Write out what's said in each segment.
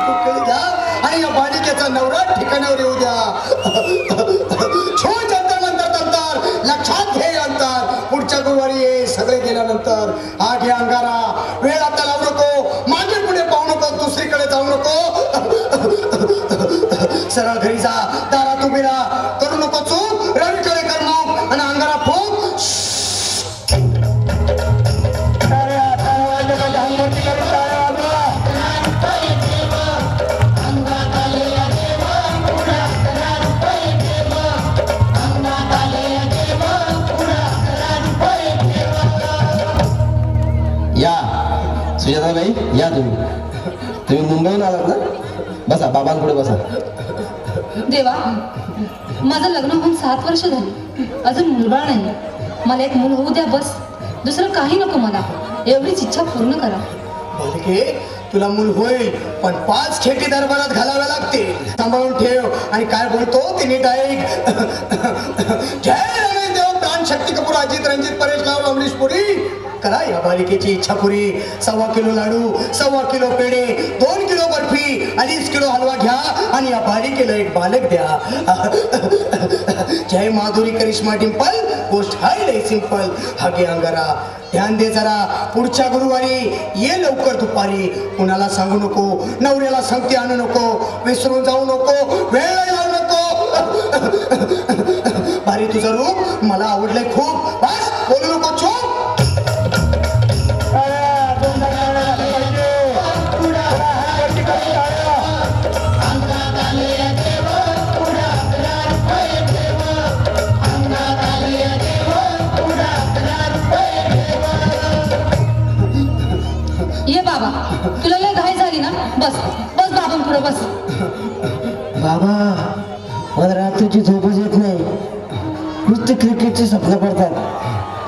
काढून टाक द्या आणि या बालिकेचा नवरा ठिकाणावर येऊ द्या. छो जंतर मंतर तंतर लक्षात घे अंतर. पुढच्या गुरुवारी ये सगळे गेल्यानंतर. हा घे अंगारा. वेळ आता लावू नको. मागे पुढे पाहू नको. दुसरीकडे जाऊ नको. सरळ घरी जा. सुजाताबाई या तुम्ही. तुम्ही मुंबईहून आलात ना? बसा बाबांपुढे बसा. देवा माझं लग्न होऊन सात वर्ष झाली. अजून मुलबाळ नाही. मला एक मूल होऊ द्या बस. दुसरं काही नको मला. एवढीच इच्छा पूर्ण करा. बालिके तुला मूल होईल पण पाच खेटी दरबारात घालाव्या लागतील. सांभाळून ठेव. आणि काय बोलतो ते नीट ऐक जय रमेश देव प्राण शक्ती कपूर अजित रणजित परेश राव अमरीश पुरी. करा. या बालिकेची इच्छा पुरी सव्वा किलो लाडू सव्वा किलो पेढे दोन किलो बर्फी अडीच किलो हलवा घ्या आणि या बालिकेला एक बालक द्या. जय माधुरी करिश्मा डिंपल गोष्ट हाय लय सिंपल. हागे अंगारा ध्यान दे जरा. पुढच्या गुरुवारी ये लवकर दुपारी. कुणाला सांगू नको नवऱ्याला संगती आणू नको विसरून जाऊ नको वेळ लावू नको. भारी तुझं रूप मला आवडलंय खूप. बस. बस बस बाबा पुढे बस. बाबा मला रात्रीची झोपच येत नाही. नुसते क्रिकेटची स्वप्न पडतात.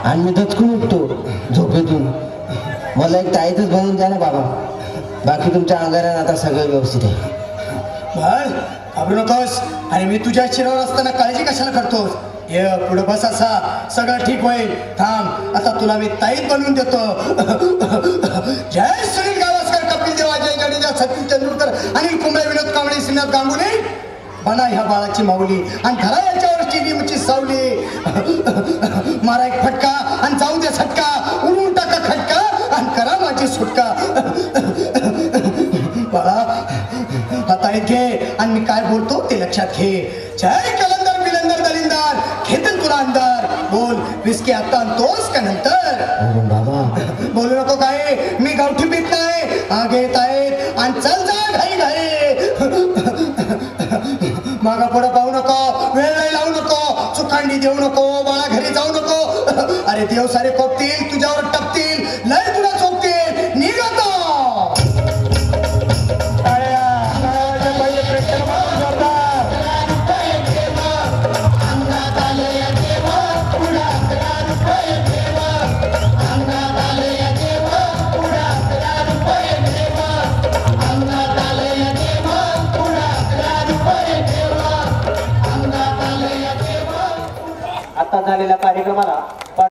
आणि मी दचकून उठतो झोपेतून. मला एक ताईतच बनवून द्या ना बाबा. बाकी तुमच्या अंगारात आता सगळं व्यवस्थित आहे. बर घाबरू नकोस. आणि मी तुझ्या शिरावर असताना काळजी कशाला करतोस? ये पुढे बस असा. सगळं ठीक होईल. थांब. आता तुला मी ताईत बनवून देतो. जय सुनील सचिन तेंडुलकर अनिल कुंबळे विनोद कांबळे श्रीनाथ गांगुले बना ह्या बाळाची माऊली. आणि धरा याच्यावरची निमची सावली. मारा एक फटका आणि जाऊ दे सटका. उडून टाका खटका आणि करा माझी सुटका. बाळा आता ऐक घे आणि मी काय बोलतो ते लक्षात घे. जय घेतील तुला अंदर बोल विस्की आता आणतोस का नंतर? अहो, बाबा. बोलू नको काय मी गावठी पीत नाही. हा घेत आहेत आणि चल जा घाई घाई मागा पुढे पाहू नको वेळ नाही लावू नको. चुकांडी देऊ नको बाळा घरी जाऊ नको. अरे देव सारे कोपतील तुझ्यावर टपतील आलेल्या कार्यक्रमाला